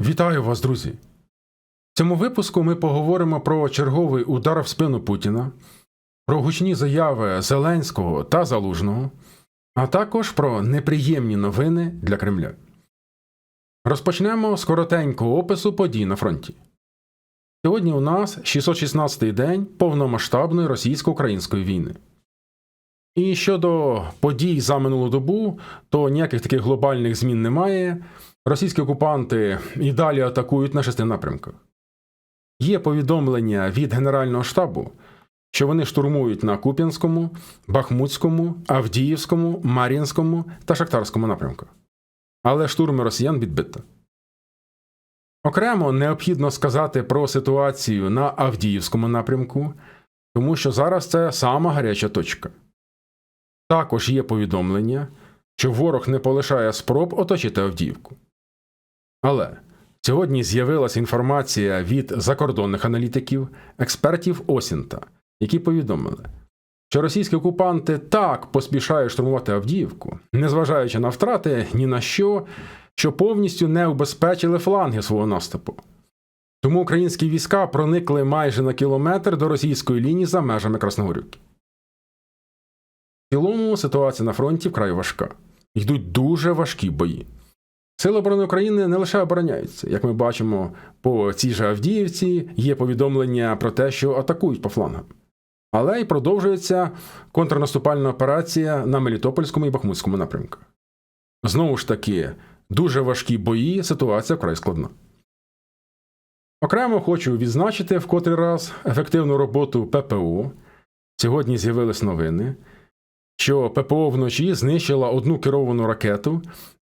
Вітаю вас, друзі! В цьому випуску ми поговоримо про черговий удар в спину Путіна, про гучні заяви Зеленського та Залужного, а також про неприємні новини для Кремля. Розпочнемо з коротенького опису подій на фронті. Сьогодні у нас 616-й день повномасштабної російсько-української війни. І щодо подій за минулу добу, то ніяких таких глобальних змін немає. Російські окупанти і далі атакують на шести напрямках. Є повідомлення від Генерального штабу, що вони штурмують на Куп'янському, Бахмутському, Авдіївському, Мар'їнському та Шахтарському напрямках. Але штурми росіян відбито. Окремо необхідно сказати про ситуацію на Авдіївському напрямку, тому що зараз це сама гаряча точка. Також є повідомлення, що ворог не полишає спроб оточити Авдіївку. Але сьогодні з'явилася інформація від закордонних аналітиків, експертів Осінта, які повідомили, що російські окупанти так поспішають штурмувати Авдіївку, незважаючи на втрати ні на що, що повністю не убезпечили фланги свого наступу. Тому українські війська проникли майже на кілометр до російської лінії за межами Красногорівки. В цілому ситуація на фронті вкрай важка. Йдуть дуже важкі бої. Сили оборони України не лише обороняються, як ми бачимо по цій же Авдіївці, є повідомлення про те, що атакують по флангам. Але й продовжується контрнаступальна операція на Мелітопольському і Бахмутському напрямках. Знову ж таки, дуже важкі бої, ситуація вкрай складна. Окремо хочу відзначити в котрий раз ефективну роботу ППО. Сьогодні з'явились новини, що ППО вночі знищила одну керовану ракету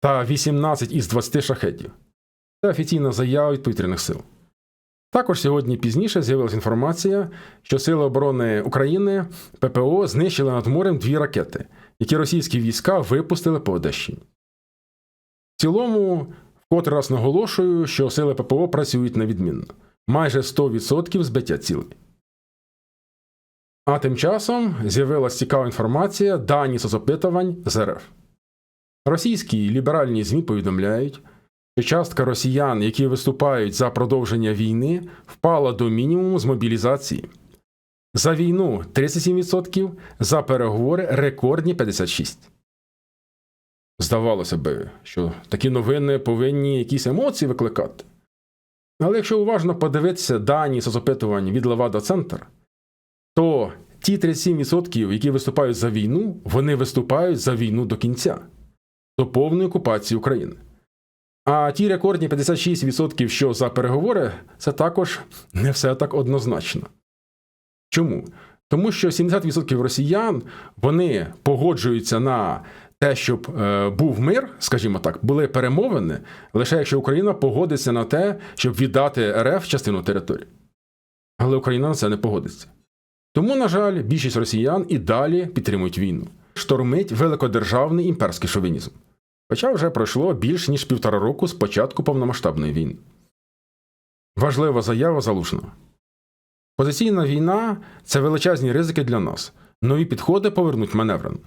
та 18 із 20 шахетів. Це офіційна заява від повітряних сил. Також сьогодні пізніше з'явилася інформація, що Сили оборони України ППО знищили над морем дві ракети, які російські війська випустили по Одещині. В цілому, вкотре раз наголошую, що сили ППО працюють невідмінно майже 100% збиття цілей. А тим часом з'явилася цікава інформація, дані соцопитувань з РФ. Російські ліберальні ЗМІ повідомляють, що частка росіян, які виступають за продовження війни, впала до мінімуму з мобілізації. За війну 37%, за переговори рекордні 56%. Здавалося би, що такі новини повинні якісь емоції викликати. Але якщо уважно подивитися дані соцопитувань від Левада Центр, то ті 37%, які виступають за війну, вони виступають за війну до кінця до повної окупації України. А ті рекордні 56%, що за переговори, це також не все так однозначно. Чому? Тому що 70% росіян вони погоджуються на те, щоб е, був мир, скажімо так, були перемовини, лише якщо Україна погодиться на те, щоб віддати РФ частину території. Але Україна на це не погодиться. Тому, на жаль, більшість росіян і далі підтримують війну. Штормить великодержавний імперський шовінізм. Хоча вже пройшло більш ніж півтора року з початку повномасштабної війни. Важлива заява залужного. Позиційна війна це величезні ризики для нас. Нові підходи повернуть маневрено.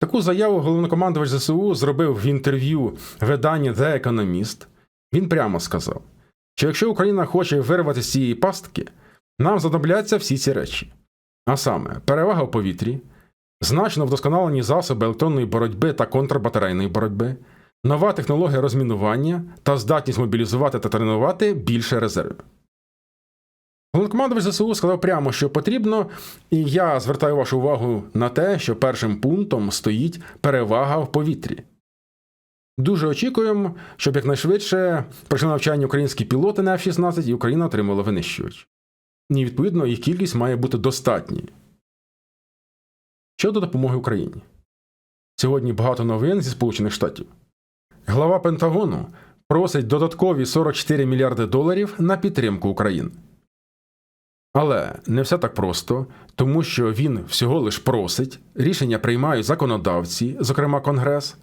Таку заяву головнокомандувач ЗСУ зробив в інтерв'ю видання The Economist. Він прямо сказав, що якщо Україна хоче вирвати з цієї пастки, нам знадобляться всі ці речі. А саме, перевага в повітрі, значно вдосконалені засоби електронної боротьби та контрбатарейної боротьби, нова технологія розмінування та здатність мобілізувати та тренувати більше резервів. Головнокомандувач ЗСУ сказав прямо, що потрібно, і я звертаю вашу увагу на те, що першим пунктом стоїть перевага в повітрі. Дуже очікуємо, щоб якнайшвидше пройшли навчання українські пілоти на F-16 і Україна отримала винищувач. І, відповідно, їх кількість має бути достатньою. Щодо допомоги Україні. Сьогодні багато новин зі Сполучених Штатів. Глава Пентагону просить додаткові 44 мільярди доларів на підтримку України. Але не все так просто, тому що він всього лиш просить, рішення приймають законодавці, зокрема Конгрес.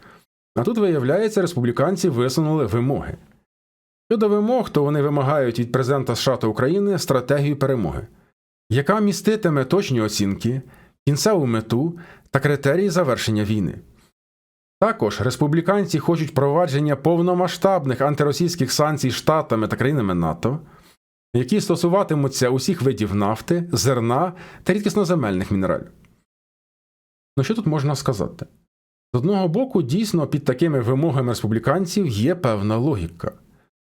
А тут, виявляється, республіканці висунули вимоги. Щодо вимог, то вони вимагають від президента США та України стратегію перемоги, яка міститиме точні оцінки, кінцеву мету та критерії завершення війни. Також республіканці хочуть провадження повномасштабних антиросійських санкцій штатами та країнами НАТО, які стосуватимуться усіх видів нафти, зерна та рідкісноземельних мінералів. Ну що тут можна сказати? З одного боку, дійсно, під такими вимогами республіканців є певна логіка,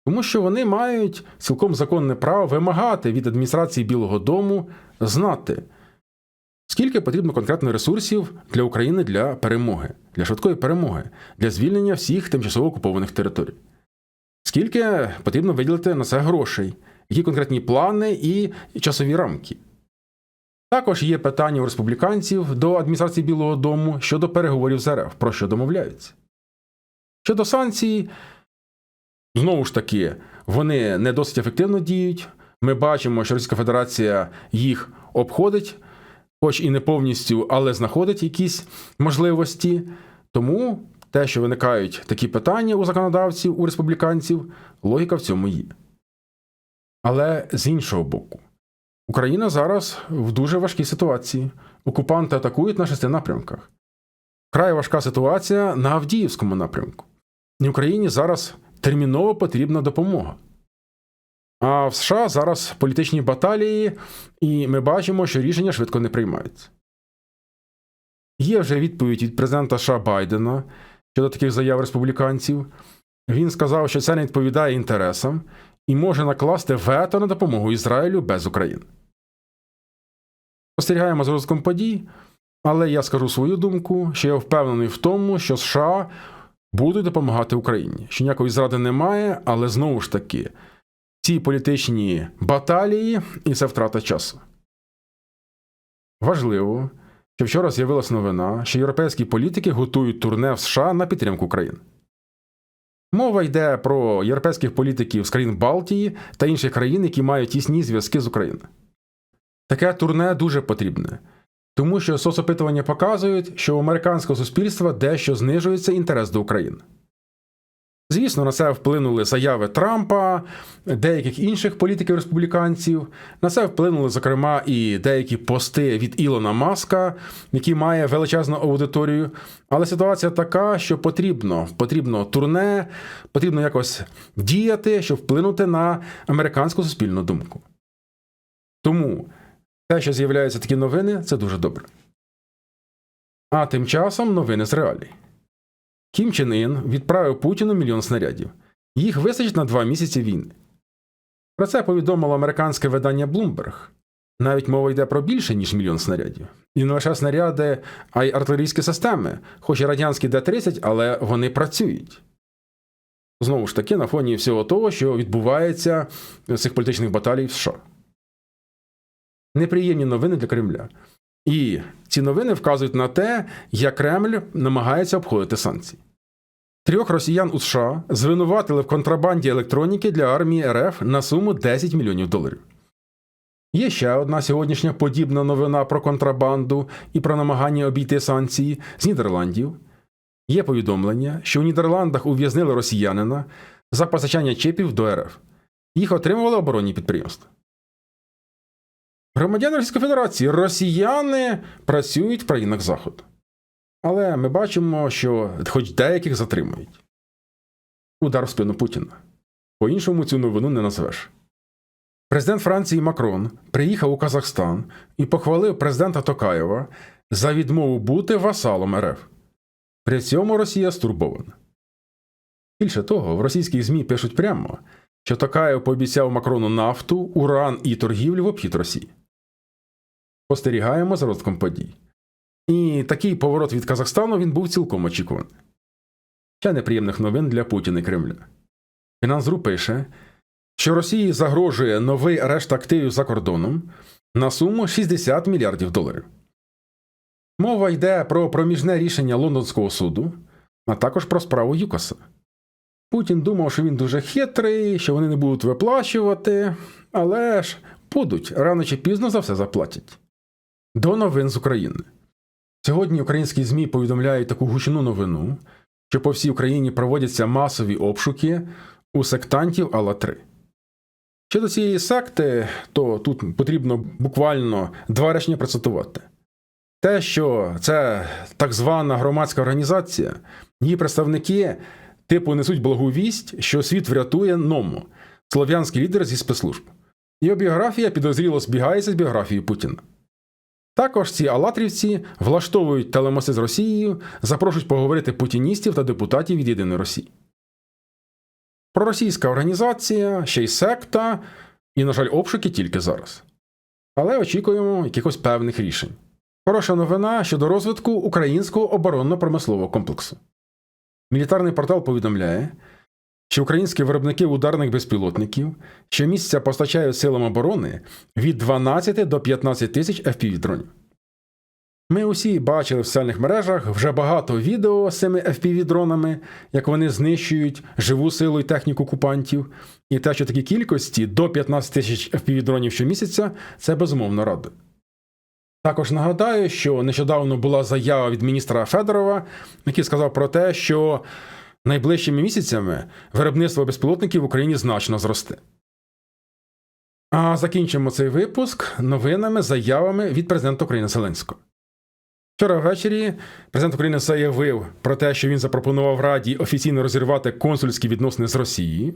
тому що вони мають цілком законне право вимагати від адміністрації Білого Дому знати, скільки потрібно конкретно ресурсів для України для перемоги, для швидкої перемоги, для звільнення всіх тимчасово окупованих територій. Скільки потрібно виділити на це грошей, які конкретні плани і часові рамки. Також є питання у республіканців до адміністрації Білого Дому щодо переговорів з РФ, про що домовляються. Щодо санкцій, знову ж таки, вони не досить ефективно діють. Ми бачимо, що Російська Федерація їх обходить, хоч і не повністю, але знаходить якісь можливості. Тому те, що виникають такі питання у законодавців, у республіканців, логіка в цьому є. Але з іншого боку, Україна зараз в дуже важкій ситуації. Окупанти атакують на шести напрямках. Край важка ситуація на Авдіївському напрямку. І Україні зараз терміново потрібна допомога. А в США зараз політичні баталії, і ми бачимо, що рішення швидко не приймаються. Є вже відповідь від президента США Байдена щодо таких заяв республіканців. Він сказав, що це не відповідає інтересам і може накласти вето на допомогу Ізраїлю без України. Спостерігаємо з розвитком подій, але я скажу свою думку, що я впевнений в тому, що США будуть допомагати Україні. Що ніякої зради немає, але знову ж таки, ці політичні баталії і це втрата часу. Важливо, що вчора з'явилася новина, що європейські політики готують турне в США на підтримку України. Мова йде про європейських політиків з країн Балтії та інших країн, які мають тісні зв'язки з Україною. Таке турне дуже потрібне, тому що соцопитування показують, що у американського суспільства дещо знижується інтерес до України. Звісно, на це вплинули заяви Трампа, деяких інших політиків республіканців. На це вплинули, зокрема, і деякі пости від Ілона Маска, який має величезну аудиторію. Але ситуація така, що потрібно потрібно турне, потрібно якось діяти, щоб вплинути на американську суспільну думку. Тому те, що з'являються такі новини, це дуже добре. А тим часом новини з реалій. Кім Чен Ін відправив Путіну мільйон снарядів. Їх вистачить на два місяці війни. Про це повідомило американське видання Bloomberg. Навіть мова йде про більше, ніж мільйон снарядів. І не лише снаряди, а й артилерійські системи, хоч і радянські Д-30, але вони працюють. Знову ж таки, на фоні всього того, що відбувається в цих політичних баталій в США. Неприємні новини для Кремля. І ці новини вказують на те, як Кремль намагається обходити санкції. Трьох росіян у США звинуватили в контрабанді електроніки для армії РФ на суму 10 мільйонів доларів. Є ще одна сьогоднішня подібна новина про контрабанду і про намагання обійти санкції з Нідерландів. Є повідомлення, що у Нідерландах ув'язнили росіянина за постачання чипів до РФ. Їх отримували оборонні підприємства. Громадяни Російської Федерації, росіяни працюють в країнах Заходу. Але ми бачимо, що хоч деяких затримують. Удар в спину Путіна. По-іншому цю новину не назвеш. Президент Франції Макрон приїхав у Казахстан і похвалив президента Токаєва за відмову бути васалом РФ. При цьому Росія стурбована. Більше того, в російських ЗМІ пишуть прямо, що Токаєв пообіцяв Макрону нафту, уран і торгівлю в обхід Росії. Спостерігаємо за розвитком подій. І такий поворот від Казахстану він був цілком очікуваний. Ще неприємних новин для Путіна і Кремля. Фінансру пише, що Росії загрожує новий арешт активів за кордоном на суму 60 мільярдів доларів. Мова йде про проміжне рішення Лондонського суду, а також про справу Юкоса. Путін думав, що він дуже хитрий, що вони не будуть виплачувати, але ж будуть рано чи пізно за все заплатять. До новин з України. Сьогодні українські ЗМІ повідомляють таку гучну новину, що по всій Україні проводяться масові обшуки у сектантів 3. Щодо цієї секти, то тут потрібно буквально два речення процитувати. те, що це так звана громадська організація, її представники типу несуть благу вість, що світ врятує Ному, слов'янський лідер зі спецслужб. Його біографія підозріло збігається з біографією Путіна. Також ці алатрівці влаштовують телемости з Росією, запрошують поговорити путіністів та депутатів від Єдиної Росії. Проросійська організація, ще й секта, і, на жаль, обшуки тільки зараз. Але очікуємо якихось певних рішень. Хороша новина щодо розвитку українського оборонно-промислового комплексу. Мілітарний портал повідомляє, що українські виробники ударних безпілотників щомісяця постачають силам оборони від 12 до 15 тисяч fpv дронів. Ми усі бачили в соціальних мережах вже багато відео з цими fpv дронами, як вони знищують живу силу і техніку окупантів, і те, що такі кількості до 15 тисяч fpv дронів щомісяця, це безумовно радує. Також нагадаю, що нещодавно була заява від міністра Федорова, який сказав про те, що найближчими місяцями виробництво безпілотників в Україні значно зросте. А закінчимо цей випуск новинами, заявами від президента України Зеленського. Вчора ввечері президент України заявив про те, що він запропонував Раді офіційно розірвати консульські відносини з Росією.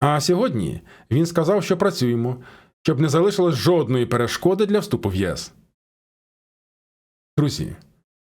А сьогодні він сказав, що працюємо, щоб не залишилось жодної перешкоди для вступу в ЄС. Друзі,